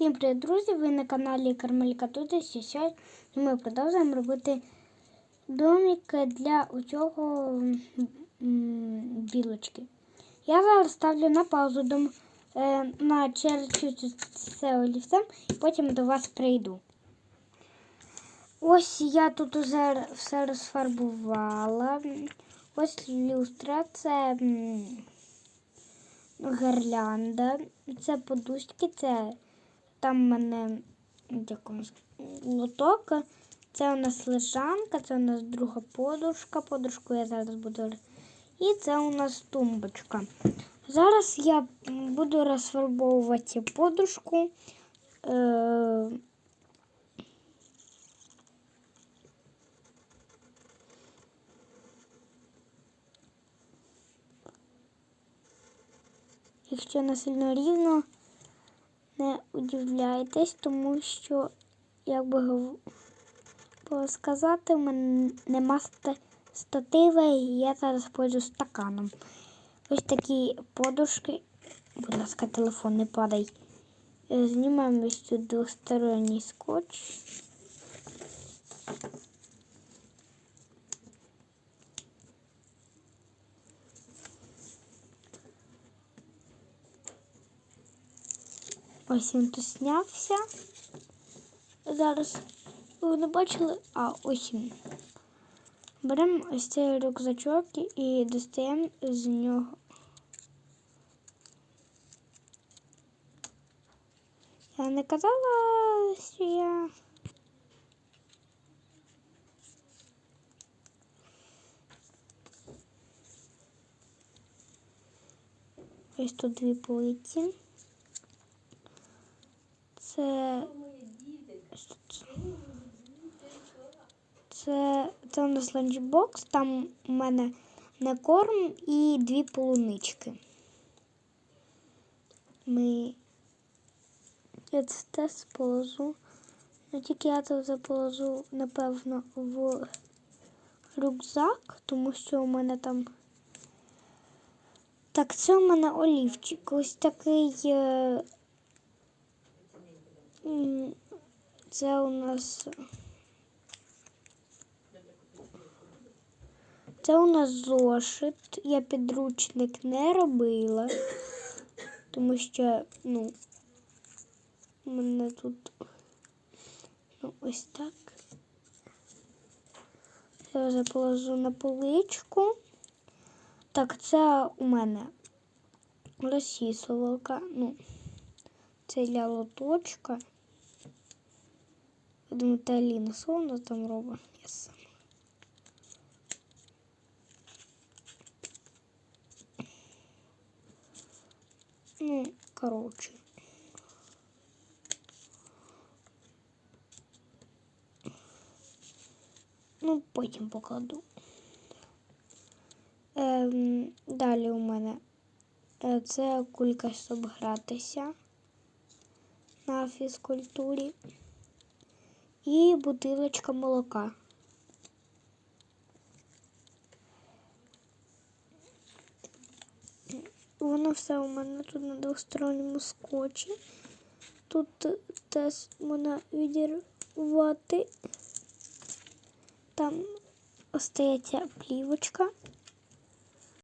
Всім привіт, друзі! Ви на каналі Кармелька Тутись і ми продовжуємо робити домик для цього білочки. Я зараз ставлю на паузу дом, е, на через чуть це олівцем і потім до вас прийду. Ось я тут уже все розфарбувала. Ось люстра, це м, гирлянда, це подушки, це там в мене лоток. Це у нас лежанка, це у нас друга подушка. Подушку я зараз буду. І це у нас тумбочка. Зараз я буду розфарбовувати подушку. Е- Якщо не сильно рівно, не удивляйтесь, тому що, як би було сказати, в мене нема ста- статива, і я зараз пользуюсь стаканом. Ось такі подушки. Будь ласка, телефон не падай. Знімаємо ось тут двосторонній скотч. Ось він тут знявся. Зараз ви не бачили, а ось він. Беремо ось цей рюкзачок і достаємо з нього. Я не казала, що я. Ось тут дві полиці. Це. Це, це у нас ланчбокс, там у мене не корм і дві полунички. Ми я це теж положу. Ну тільки я це вже положу, напевно, в рюкзак, тому що у мене там. Так, це у мене олівчик. Ось такий. Це у нас. Це у нас зошит. Я підручник не робила, тому що, ну, у мене тут ну, ось так. Я вже положу на поличку. Так, це у мене розсісувалка. Ну, це для лоточка. Я думаю, та Аліна, вона там робить? Я. Ну, коротше. Ну, потім покладу. Ем, далі у мене е, це кулька, щоб гратися на фізкультурі. І бутилочка молока. Воно все у мене тут на двосторонньому скотчі. Тут теж можна відірвати. Там остається плівочка.